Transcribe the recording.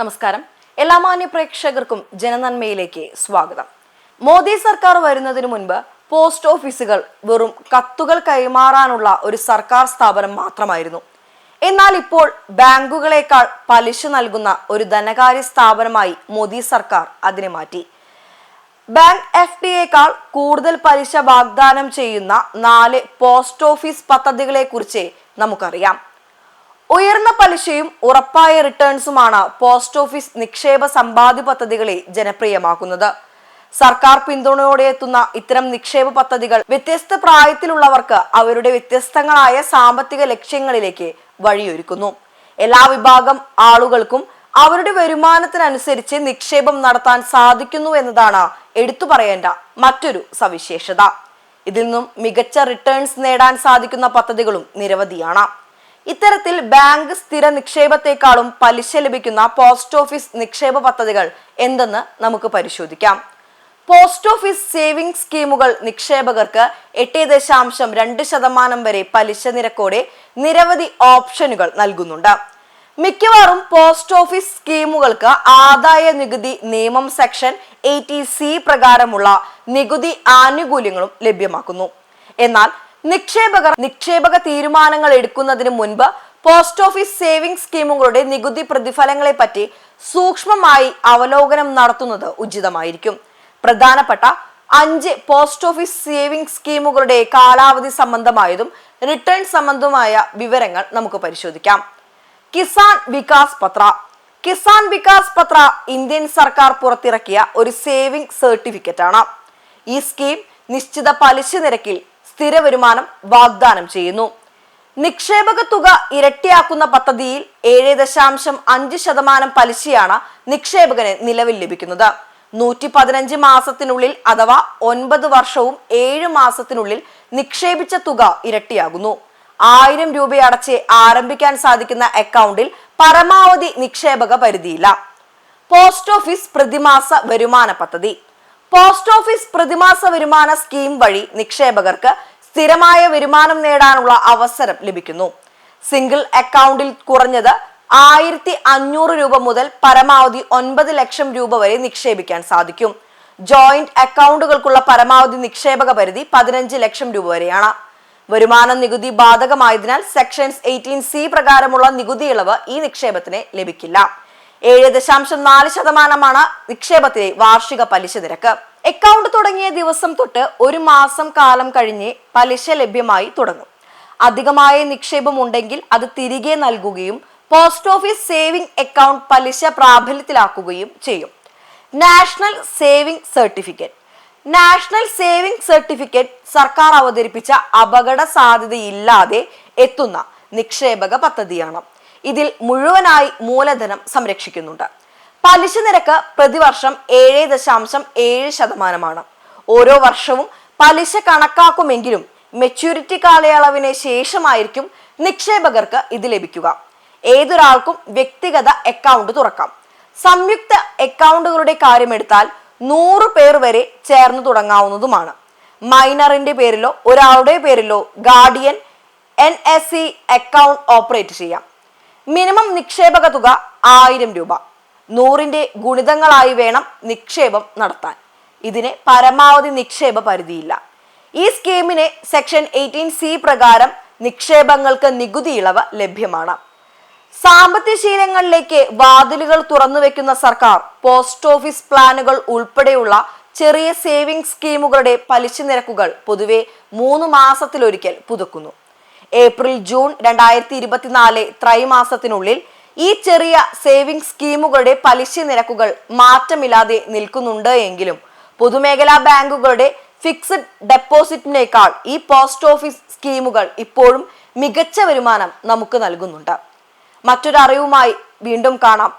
നമസ്കാരം. എല്ലാ മാന്യ പ്രേക്ഷകർക്കും ജനനന്മയിലേക്ക് സ്വാഗതം. മോദി സർക്കാർ വരുന്നതിന് മുൻപ് പോസ്റ്റ് ഓഫീസുകൾ വെറും കത്തുകൾ കൈമാറാനുള്ള ഒരു സർക്കാർ സ്ഥാപനം മാത്രമായിരുന്നു. എന്നാൽ ഇപ്പോൾ ബാങ്കുകളെക്കാൾ പലിശ നൽകുന്ന ഒരു ധനകാര്യ സ്ഥാപനമായി മോദി സർക്കാർ അതിനെ മാറ്റി. ബാങ്ക് എഫ് ഡിയേക്കാൾ കൂടുതൽ പലിശ വാഗ്ദാനം ചെയ്യുന്ന നാല് പോസ്റ്റ് ഓഫീസ് പദ്ധതികളെ കുറിച്ച് നമുക്കറിയാം. ഉയർന്ന പലിശയും ഉറപ്പായ റിട്ടേൺസുമാണ് പോസ്റ്റ് ഓഫീസ് നിക്ഷേപ സമ്പാദ്യ പദ്ധതികളെ ജനപ്രിയമാക്കുന്നത്. സർക്കാർ പിന്തുണയോടെ എത്തുന്ന ഇത്തരം നിക്ഷേപ പദ്ധതികൾ വ്യത്യസ്ത പ്രായത്തിലുള്ളവർക്ക് അവരുടെ വ്യത്യസ്തങ്ങളായ സാമ്പത്തിക ലക്ഷ്യങ്ങളിലേക്ക് വഴിയൊരുക്കുന്നു. എല്ലാ വിഭാഗം ആളുകൾക്കും അവരുടെ വരുമാനത്തിനനുസരിച്ച് നിക്ഷേപം നടത്താൻ സാധിക്കുന്നു എന്നതാണ് എടുത്തു പറയേണ്ട മറ്റൊരു സവിശേഷത. ഇതിൽ നിന്നും മികച്ച റിട്ടേൺസ് നേടാൻ സാധിക്കുന്ന പദ്ധതികളും നിരവധിയാണ്. ഇത്തരത്തിൽ ബാങ്ക് സ്ഥിര നിക്ഷേപത്തെക്കാളും പലിശ ലഭിക്കുന്ന പോസ്റ്റ് ഓഫീസ് നിക്ഷേപ പദ്ധതികൾ എന്തെന്ന് നമുക്ക് പരിശോധിക്കാം. പോസ്റ്റ് ഓഫീസ് സേവിംഗ് സ്കീമുകൾ നിക്ഷേപകർക്ക് എട്ട് ദശാംശം രണ്ട് ശതമാനം വരെ പലിശ നിരക്കോടെ നിരവധി ഓപ്ഷനുകൾ നൽകുന്നുണ്ട്. മിക്കവാറും പോസ്റ്റ് ഓഫീസ് സ്കീമുകൾക്ക് ആദായ നികുതി നിയമം സെക്ഷൻ എയ്റ്റി സി പ്രകാരമുള്ള നികുതി ആനുകൂല്യങ്ങളും ലഭ്യമാക്കുന്നു. എന്നാൽ നിക്ഷേപകർ നിക്ഷേപക തീരുമാനങ്ങൾ എടുക്കുന്നതിന് മുൻപ് പോസ്റ്റ് ഓഫീസ് സേവിംഗ് സ്കീമുകളുടെ നികുതി പ്രതിഫലങ്ങളെ പറ്റി സൂക്ഷ്മമായി അവലോകനം നടത്തുന്നത് ഉചിതമായിരിക്കും. പ്രധാനപ്പെട്ട അഞ്ച് പോസ്റ്റ് ഓഫീസ് സേവിംഗ് സ്കീമുകളുടെ കാലാവധി സംബന്ധമായതും റിട്ടേൺ സംബന്ധമായ വിവരങ്ങൾ നമുക്ക് പരിശോധിക്കാം. കിസാൻ വികാസ് പത്ര കിസാൻ വികാസ് പത്ര ഇന്ത്യൻ സർക്കാർ പുറത്തിറക്കിയ ഒരു സേവിംഗ് സർട്ടിഫിക്കറ്റ് ആണ് ഈ സ്കീം നിശ്ചിത പലിശ നിരക്കിൽ സ്ഥിര വരുമാനം വാഗ്ദാനം ചെയ്യുന്നു. നിക്ഷേപക തുക ഇരട്ടിയാക്കുന്ന പദ്ധതിയിൽ ഏഴ് ദശാംശം അഞ്ച് ശതമാനം പലിശയാണ് നിക്ഷേപകന് നിലവിൽ ലഭിക്കുന്നത്. നൂറ്റി പതിനഞ്ച് മാസത്തിനുള്ളിൽ അഥവാ ഒൻപത് വർഷവും ഏഴ് മാസത്തിനുള്ളിൽ നിക്ഷേപിച്ച തുക ഇരട്ടിയാകുന്നു. ആയിരം രൂപ അടച്ച് ആരംഭിക്കാൻ സാധിക്കുന്ന അക്കൗണ്ടിൽ പരമാവധി നിക്ഷേപക പരിധിയില്ല. പോസ്റ്റ് ഓഫീസ് പ്രതിമാസ വരുമാന പദ്ധതി. പോസ്റ്റ് ഓഫീസ് പ്രതിമാസ വരുമാന സ്കീം വഴി നിക്ഷേപകർക്ക് സ്ഥിരമായ വരുമാനം നേടാനുള്ള അവസരം ലഭിക്കുന്നു. സിംഗിൾ അക്കൗണ്ടിൽ കുറഞ്ഞത് ആയിരത്തി അഞ്ഞൂറ് രൂപ മുതൽ പരമാവധി ഒൻപത് ലക്ഷം രൂപ വരെ നിക്ഷേപിക്കാൻ സാധിക്കും. ജോയിന്റ് അക്കൗണ്ടുകൾക്കുള്ള പരമാവധി നിക്ഷേപക പരിധി പതിനഞ്ച് ലക്ഷം രൂപ വരെയാണ്. വരുമാന നികുതി ബാധകമായതിനാൽ സെക്ഷൻസ് എയ്റ്റീൻ സി പ്രകാരമുള്ള നികുതി ഇളവ് ഈ നിക്ഷേപത്തിന് ലഭിക്കില്ല. ഏഴ് ദശാംശം നാല് ശതമാനമാണ് നിക്ഷേപത്തിലെ വാർഷിക പലിശ നിരക്ക്. അക്കൗണ്ട് തുടങ്ങിയ ദിവസം തൊട്ട് ഒരു മാസം കാലം കഴിഞ്ഞ് പലിശ ലഭ്യമായി തുടങ്ങും. അധികമായ നിക്ഷേപം ഉണ്ടെങ്കിൽ അത് തിരികെ നൽകുകയും പോസ്റ്റ് ഓഫീസ് സേവിംഗ് അക്കൗണ്ട് പലിശ പ്രാബല്യത്തിലാക്കുകയും ചെയ്യും. National saving certificate national saving certificate സർക്കാർ അവതരിപ്പിച്ച അപകട സാധ്യതയില്ലാതെ എത്തുന്ന നിക്ഷേപക പദ്ധതിയാണ്. ഇതിൽ മുഴുവനായി മൂലധനം സംരക്ഷിക്കുന്നുണ്ട്. പലിശ നിരക്ക് പ്രതിവർഷം ഏഴ് ദശാംശം ഏഴ് ശതമാനമാണ്. ഓരോ വർഷവും പലിശ കണക്കാക്കുമെങ്കിലും മെച്യൂരിറ്റി കാലയളവിന് ശേഷമായിരിക്കും നിക്ഷേപകർക്ക് ഇത് ലഭിക്കുക. ഏതൊരാൾക്കും വ്യക്തിഗത അക്കൗണ്ട് തുറക്കാം. സംയുക്ത അക്കൗണ്ടുകളുടെ കാര്യമെടുത്താൽ നൂറ് പേർ വരെ ചേർന്ന് തുടങ്ങാവുന്നതുമാണ്. മൈനറിന്റെ പേരിലോ ഒരാളുടെ പേരിലോ guardian N S C account operate ചെയ്യാം. മിനിമം നിക്ഷേപക തുക ആയിരം രൂപ. നൂറിന്റെ ഗുണിതങ്ങളായി വേണം നിക്ഷേപം നടത്താൻ. ഇതിന് പരമാവധി നിക്ഷേപ പരിധിയില്ല. ഈ സ്കീമിന് സെക്ഷൻ എയ്റ്റീൻ സി പ്രകാരം നിക്ഷേപങ്ങൾക്ക് നികുതി ഇളവ് ലഭ്യമാണ്. സാമ്പത്തിക ശീലങ്ങളിലേക്ക് വാതിലുകൾ തുറന്നു വെക്കുന്ന സർക്കാർ പോസ്റ്റ് ഓഫീസ് പ്ലാനുകൾ ഉൾപ്പെടെയുള്ള ചെറിയ സേവിംഗ് സ്കീമുകളുടെ പലിശ നിരക്കുകൾ പൊതുവെ മൂന്ന് മാസത്തിലൊരിക്കൽ പുതുക്കുന്നു. ഏപ്രിൽ ജൂൺ രണ്ടായിരത്തി ഇരുപത്തിനാല് ത്രൈമാസത്തിനുള്ളിൽ ഈ ചെറിയ സേവിംഗ് സ്കീമുകളുടെ പലിശ നിരക്കുകൾ മാറ്റമില്ലാതെ നിൽക്കുന്നുണ്ട് എങ്കിലും പൊതുമേഖലാ ബാങ്കുകളുടെ ഫിക്സഡ് ഡെപ്പോസിറ്റിനേക്കാൾ ഈ പോസ്റ്റ് ഓഫീസ് സ്കീമുകൾ ഇപ്പോഴും മികച്ച വരുമാനം നമുക്ക് നൽകുന്നുണ്ട്. മറ്റൊരറിവുമായി വീണ്ടും കാണാം.